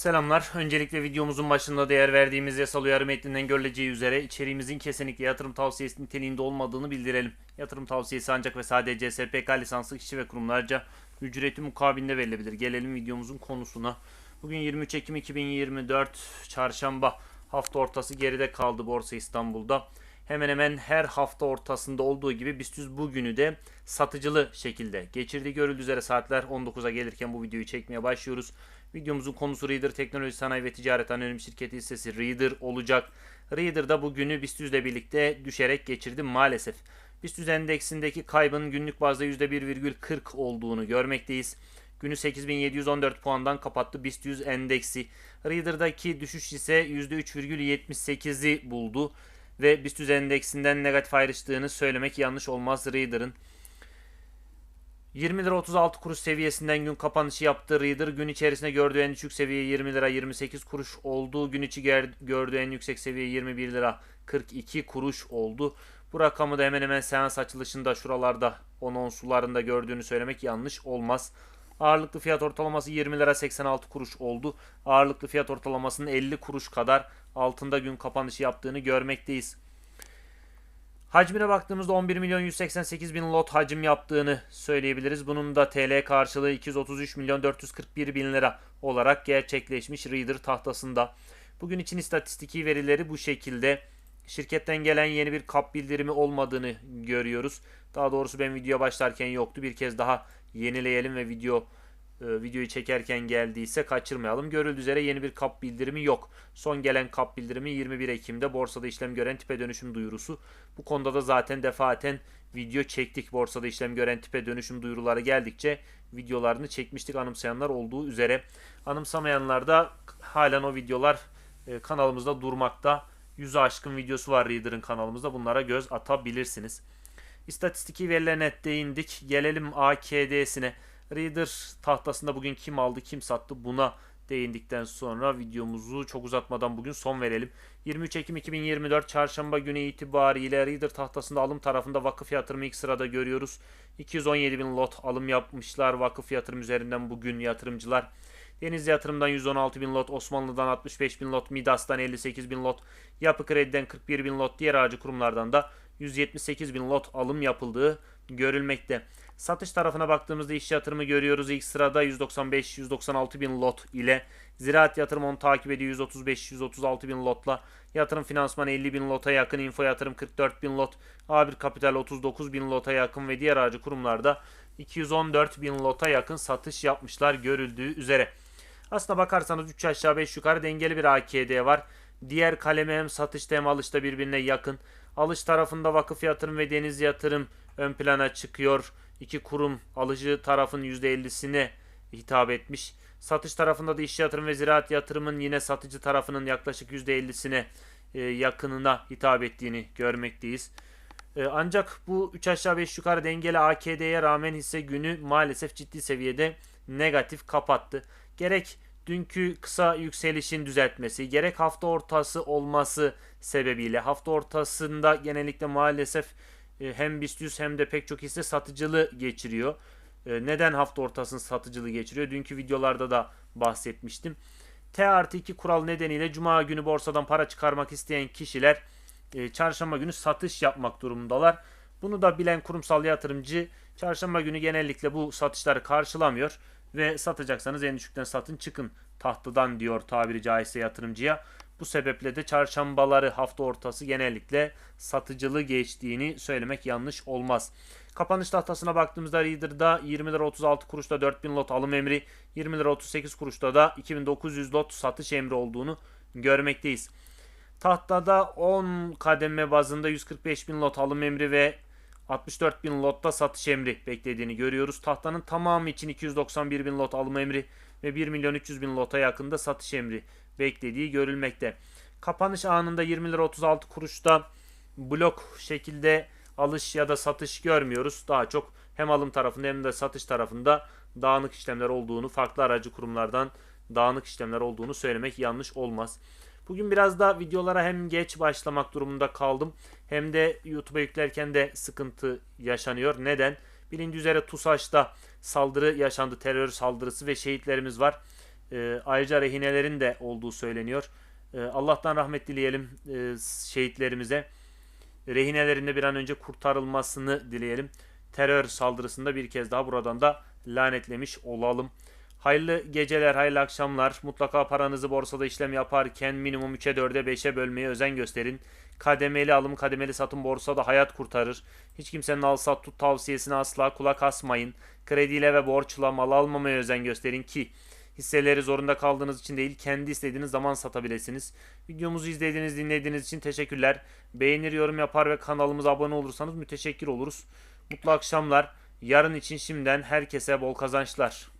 Selamlar. Öncelikle videomuzun başında değer verdiğimiz yasal uyarı metninden görüleceği üzere içeriğimizin kesinlikle yatırım tavsiyesi niteliğinde olmadığını bildirelim. Yatırım tavsiyesi ancak ve sadece SPK lisanslı kişi ve kurumlarca ücreti mukabilinde verilebilir. Gelelim videomuzun konusuna. Bugün 23 Ekim 2024 Çarşamba hafta ortası geride kaldı Borsa İstanbul'da. Hemen hemen her hafta ortasında olduğu gibi BIST 100 bugünü de satıcılı şekilde geçirdi. Görüldüğü üzere saatler 19'a gelirken bu videoyu çekmeye başlıyoruz. Videomuzun konusu Reader Teknoloji Sanayi ve Ticaret Anonim Şirketi hissesi Reader olacak. Reader da bu günü BIST 100 ile birlikte düşerek geçirdi maalesef. BIST 100 endeksindeki kaybın günlük bazda %1,40 olduğunu görmekteyiz. Günü 8714 puandan kapattı BIST 100 endeksi. Reader'daki düşüş ise %3,78'i buldu ve BIST 100 endeksinden negatif ayrıştığını söylemek yanlış olmaz Reader'ın. 20 lira 36 kuruş seviyesinden gün kapanışı yaptı. Reader gün içerisinde gördüğü en düşük seviye 20 lira 28 kuruş oldu. Gün içi gördüğü en yüksek seviye 21 lira 42 kuruş oldu. Bu rakamı da hemen hemen seans açılışında şuralarda 10 sularında gördüğünü söylemek yanlış olmaz. Ağırlıklı fiyat ortalaması 20 lira 86 kuruş oldu. Ağırlıklı fiyat ortalamasının 50 kuruş kadar altında gün kapanışı yaptığını görmekteyiz. Hacmine baktığımızda 11 milyon 188 bin lot hacim yaptığını söyleyebiliriz. Bunun da TL karşılığı 233 milyon 441 bin lira olarak gerçekleşmiş Reader tahtasında. Bugün için istatistiki verileri bu şekilde. Şirketten gelen yeni bir kap bildirimi olmadığını görüyoruz. Daha doğrusu ben videoya başlarken yoktu. Bir kez daha yenileyelim ve video e, videoyu çekerken geldiyse kaçırmayalım. Görüldüğü üzere yeni bir kap bildirimi yok. Son gelen kap bildirimi 21 Ekim'de borsada işlem gören tipe dönüşüm duyurusu. Bu konuda da zaten defaten video çektik. Borsada işlem gören tipe dönüşüm duyuruları geldikçe videolarını çekmiştik anımsayanlar olduğu üzere. Anımsamayanlar da halen o videolar e, kanalımızda durmakta. Yüzü aşkın videosu var Reader'ın kanalımızda. Bunlara göz atabilirsiniz. İstatistiki verilerine değindik. Gelelim AKD'sine. Reader tahtasında bugün kim aldı kim sattı buna değindikten sonra videomuzu çok uzatmadan bugün son verelim. 23 Ekim 2024 Çarşamba günü itibariyle Reader tahtasında alım tarafında vakıf yatırımı ilk sırada görüyoruz. 217 bin lot alım yapmışlar vakıf yatırım üzerinden bugün yatırımcılar. Deniz Yatırım'dan 116 bin lot, Osmanlı'dan 65 bin lot, Midas'tan 58 bin lot, Yapı Kredi'den 41 bin lot, diğer aracı kurumlardan da 178 bin lot alım yapıldığı görülmekte. Satış tarafına baktığımızda iş yatırımı görüyoruz. İlk sırada 195-196 bin lot ile ziraat yatırım onu takip ediyor 135-136 bin lotla. Yatırım finansman 50 bin lota yakın, info yatırım 44 bin lot, A1 kapital 39 bin lota yakın ve diğer aracı kurumlarda 214 bin lota yakın satış yapmışlar görüldüğü üzere. Aslına bakarsanız 3 aşağı 5 yukarı dengeli bir AKD var. Diğer kaleme hem satışta hem alışta birbirine yakın. Alış tarafında vakıf yatırım ve deniz yatırım ön plana çıkıyor. İki kurum alıcı tarafın %50'sine hitap etmiş. Satış tarafında da iş yatırım ve ziraat yatırımın yine satıcı tarafının yaklaşık %50'sine e, yakınına hitap ettiğini görmekteyiz. E, ancak bu 3 aşağı 5 yukarı dengeli AKD'ye rağmen hisse günü maalesef ciddi seviyede negatif kapattı. Gerek dünkü kısa yükselişin düzeltmesi, gerek hafta ortası olması sebebiyle hafta ortasında genellikle maalesef hem BIST 100 hem de pek çok hisse satıcılı geçiriyor. E, neden hafta ortasını satıcılı geçiriyor? Dünkü videolarda da bahsetmiştim. T artı 2 kural nedeniyle Cuma günü borsadan para çıkarmak isteyen kişiler e, çarşamba günü satış yapmak durumundalar. Bunu da bilen kurumsal yatırımcı çarşamba günü genellikle bu satışları karşılamıyor ve satacaksanız en düşükten satın çıkın tahtadan diyor tabiri caizse yatırımcıya. Bu sebeple de çarşambaları hafta ortası genellikle satıcılı geçtiğini söylemek yanlış olmaz. Kapanış tahtasına baktığımızda Reader'da 20 lira 36 kuruşta 4000 lot alım emri, 20 lira 38 kuruşta da 2900 lot satış emri olduğunu görmekteyiz. Tahtada 10 kademe bazında 145 bin lot alım emri ve 64 bin lotta satış emri beklediğini görüyoruz. Tahtanın tamamı için 291 bin lot alım emri ve 1 milyon 300 bin lota yakında satış emri beklediği görülmekte. Kapanış anında 20 lira 36 kuruşta blok şekilde alış ya da satış görmüyoruz. Daha çok hem alım tarafında hem de satış tarafında dağınık işlemler olduğunu, farklı aracı kurumlardan dağınık işlemler olduğunu söylemek yanlış olmaz. Bugün biraz da videolara hem geç başlamak durumunda kaldım hem de YouTube'a yüklerken de sıkıntı yaşanıyor. Neden? Bilindiği üzere TUSAŞ'ta saldırı yaşandı. Terör saldırısı ve şehitlerimiz var. E, ayrıca rehinelerin de olduğu söyleniyor. E, Allah'tan rahmet dileyelim e, şehitlerimize. Rehinelerin de bir an önce kurtarılmasını dileyelim. Terör saldırısında bir kez daha buradan da lanetlemiş olalım. Hayırlı geceler, hayırlı akşamlar. Mutlaka paranızı borsada işlem yaparken minimum 3'e 4'e 5'e bölmeye özen gösterin. Kademeli alım, kademeli satım borsada hayat kurtarır. Hiç kimsenin al sat tut tavsiyesine asla kulak asmayın. Krediyle ve borçla mal almamaya özen gösterin ki hisseleri zorunda kaldığınız için değil kendi istediğiniz zaman satabilirsiniz. Videomuzu izlediğiniz, dinlediğiniz için teşekkürler. Beğenir, yorum yapar ve kanalımıza abone olursanız müteşekkir oluruz. Mutlu akşamlar. Yarın için şimdiden herkese bol kazançlar.